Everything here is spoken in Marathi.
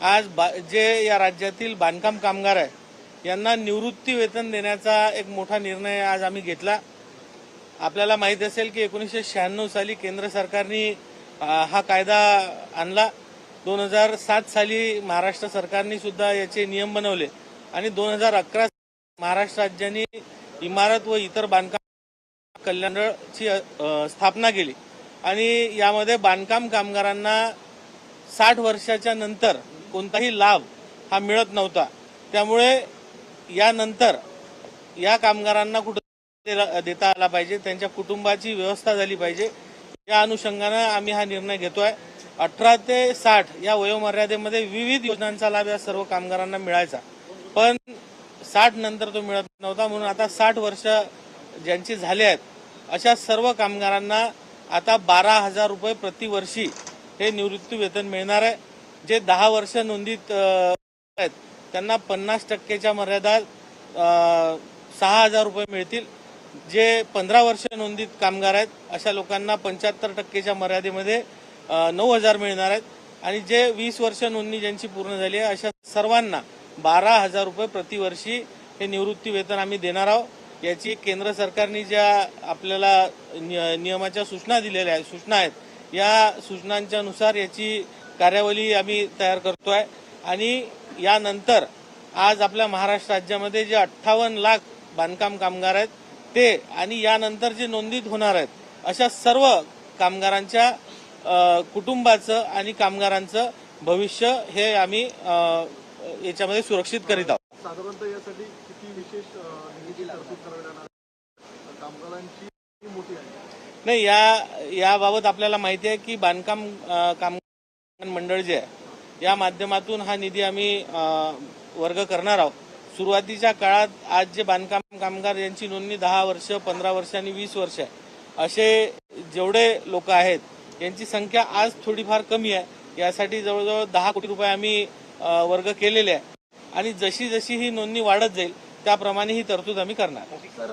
आज बा जे या राज्यातील बांधकाम कामगार आहे यांना निवृत्ती वेतन देण्याचा एक मोठा निर्णय आज आम्ही घेतला. आपल्याला माहीत असेल की एकोणीसशे शहाण्णव साली केंद्र सरकारने हा कायदा आणला. दोन हजार सात साली महाराष्ट्र सरकारने सुद्धा याचे नियम बनवले. आणि दोन हजार अकरा महाराष्ट्र राज्याने इमारत व इतर बांधकाम कल्याणची स्थापना केली. आणि यामध्ये बांधकाम कामगारांना साठ वर्षाच्या नंतर कोणताही लाभ हा मिळत नव्हता. त्यामुळे यानंतर या कामगारांना कुठं देला- देता आला पाहिजे त्यांच्या कुटुंबाची व्यवस्था झाली पाहिजे या अनुषंगानं आम्ही हा निर्णय घेतोय. अठरा ते साठ या वयोमर्यादेमध्ये विविध योजनांचा लाभ या सर्व कामगारांना मिळायचा. पण साठ नंतर तो मिळत नव्हता म्हणून आता साठ वर्ष ज्यांची झाले आहेत अशा सर्व कामगारांना आता बारा हजार रुपये प्रतिवर्षी हे निवृत्ती वेतन मिळणार आहे. जे दहा वर्ष नोंदीत आहेत त्यांना पन्नास टक्केच्या मर्यादा सहा हजार रुपये मिळतील. जे पंधरा वर्ष नोंदीत कामगार आहेत अशा लोकांना पंच्याहत्तर टक्केच्या मर्यादेमध्ये नऊ हजार मिळणार आहेत. आणि जे वीस वर्ष नोंदणी ज्यांची पूर्ण झाली आहे अशा सर्वांना बारा हजार रुपये प्रतिवर्षी हे निवृत्ती वेतन आम्ही देणार आहोत. याची केंद्र सरकारने ज्या आपल्याला नियमाच्या सूचना दिलेल्या आहेत सूचना आहेत या सूचनांच्या नुसार याची कार्यावली आम्ही तयार करतोय. आणि यानंतर आज आपल्या महाराष्ट्र राज्यामध्ये जे अठ्ठावन्न लाख बांधकाम कामगार आहेत ते आणि यानंतर जे नोंदीत होणार आहेत अशा सर्व कामगारांच्या कुटुंबाचं आणि कामगारांचं भविष्य हे आम्ही याच्यामध्ये सुरक्षित करीत आहोत. साधारणतः यासाठी किती विशेष आहे? कामगारांची मोठी आहे. नाही या याबाबत आपल्याला माहिती आहे की बांधकाम कामगार मंडळ जे आहे या माध्यमातून हा निधी आम्ही वर्ग करणार आहोत. सुरुवातीच्या काळात आज जे बांधकाम कामगार यांची नोंदणी दहा वर्ष पंधरा वर्ष आणि वीस वर्ष आहे असे जेवढे लोक आहेत यांची संख्या आज थोडीफार कमी आहे. यासाठी जवळजवळ दहा कोटी रुपये आम्ही वर्ग केलेले आहे. आणि जशी जशी ही नोंदणी वाढत जाईल त्याप्रमाणे ही तरतूद आम्ही करणार.